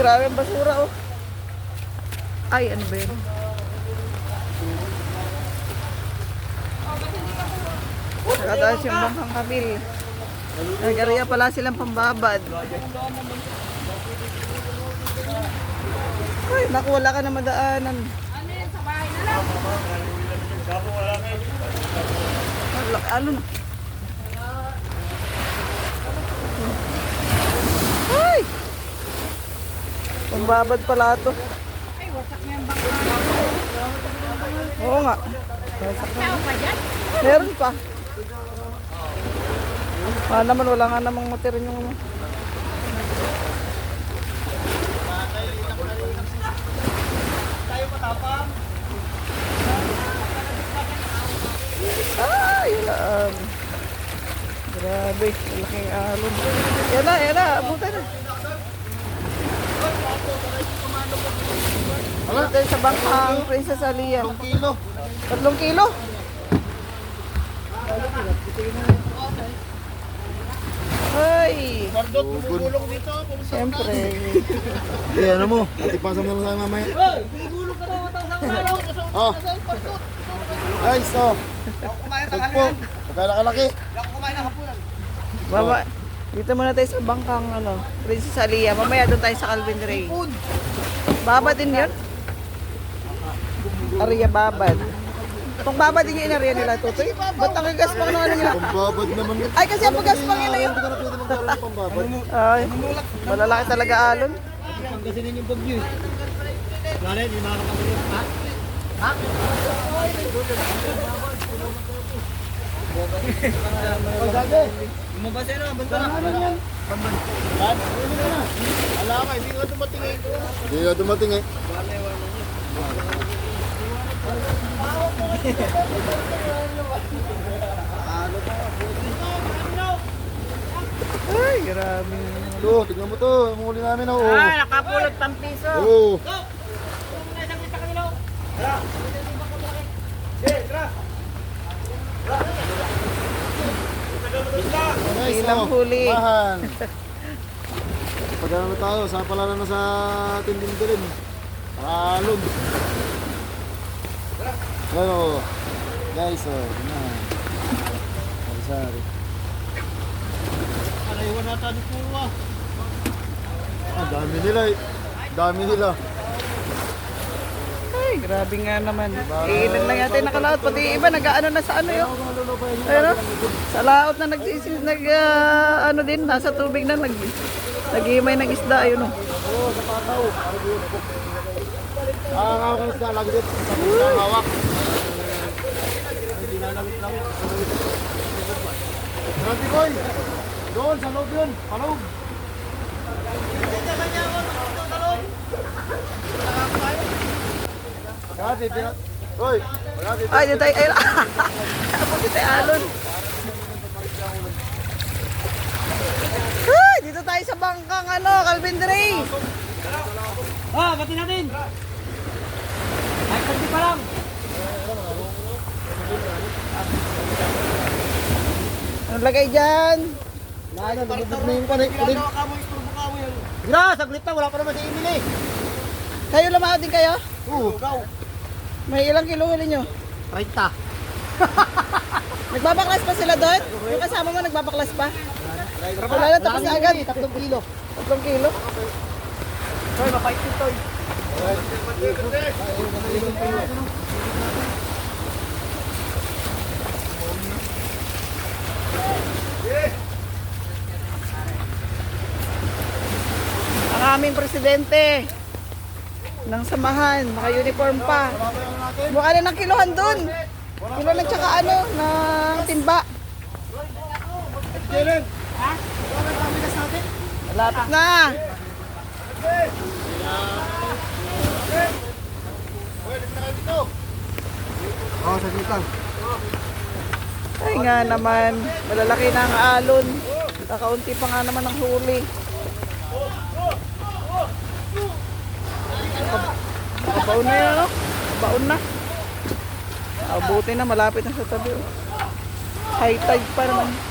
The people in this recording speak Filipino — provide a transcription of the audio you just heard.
grabe ang basura oh. Ay, ano ba yun? Nakataas yung bangkang kabil. Nagariya pala silang pambabad. Ay, naku, wala ka na madaanan. Wala, ano na? Ay! Pambabad pala to. Oo nga. Wasak na. Meron pa. Ah, naman wala nga namang materin yung ano. Ay, lang. Grabe, malaking alon. Yan na, yan na, abutan na. Ano tayo sa bangkang Princess Alia? Kilo. Tatlong kilo? Ay, Bardot, bumulong dito. siyempre. Eh, ano mo? Atipasan mo lang sa mamaya. Oh. Guys, oh. Tagpo. Pagkalakalaki. Baba, dito muna tayo sa bangkang ano, Princess Alia. Mamaya doon tayo sa Calvin Ray. Baba din yun? Aria Babad. Itong babad din yung inariya nila, Tutoy. Ba't ang gaspang ng ano nila? Pambabad naman yun. Ay, kasi ang paggaspang nila yun. Hindi ka na pwede magkaroon ng pambabad. Ay, malalaki talaga alon. Pangasinan yung bagyo eh. Lalo, hindi makakapagod. Ha? Ha? Lumabas yan ah, banda na. Wala ka, hindi ka dumating eh. Hindi ka dumating eh. Ay, grabe. Ito, tignan mo to. Ang huli namin oh. Ah, nakapulot pang piso. Oh. Guys, Ilang huli. Mahan. Pag ano tayo, sa pala na sa tindin din. Alon. Ano, guys, oh, tingnan. Sari-sari. Karaywan nata ni Kuwa. Ah, dami nila eh. Dami nila. Ay, grabe nga naman. Eh, ilan lang yata yung nakalaot. Pati iba, nag-ano na sa ano yun. Ayun, oh. sa laot na nag, nag ah, ano din, nasa tubig na, nag, nag-iimay ng isda, ayun oh. Ah, ang hawak ng isda, lagi dito. Sa ang hawak. Grabe boy! Doon, sa loob yun. Paloob. Grabe, pinat... Hoy! Ay, dito tayo, ayun. Ako tayo alon. Ay, dito tayo sa bangkang ano, Calvin Ray. Ah, bati natin. Ay, pagdi pa lang. Ano lagay dyan? Wala na, lumubog na yung panik. Panik. Gra, saglit na, wala pa naman si Emily. Kayo lamao din kayo? Oo. May ilang kilo huli nyo? 30. Nagbabaklas pa sila doon? Yung kasama mo nagbabaklas pa? Wala na tapos na agad. Tatlong kilo. Tatlong kilo. Toy, mapait yun, Toy. Ang aming presidente ng samahan, naka-uniform pa. Mukha na ng kilohan doon. Kilo na tsaka ano, ng timba. Malapit na. Oo, saglit lang. Ay nga naman, malalaki na ang alon. Kakaunti pa nga naman ang huli. Baon na yan, ano? Baon na. Abuti na, malapit na sa tabi. oh. High tide pa naman.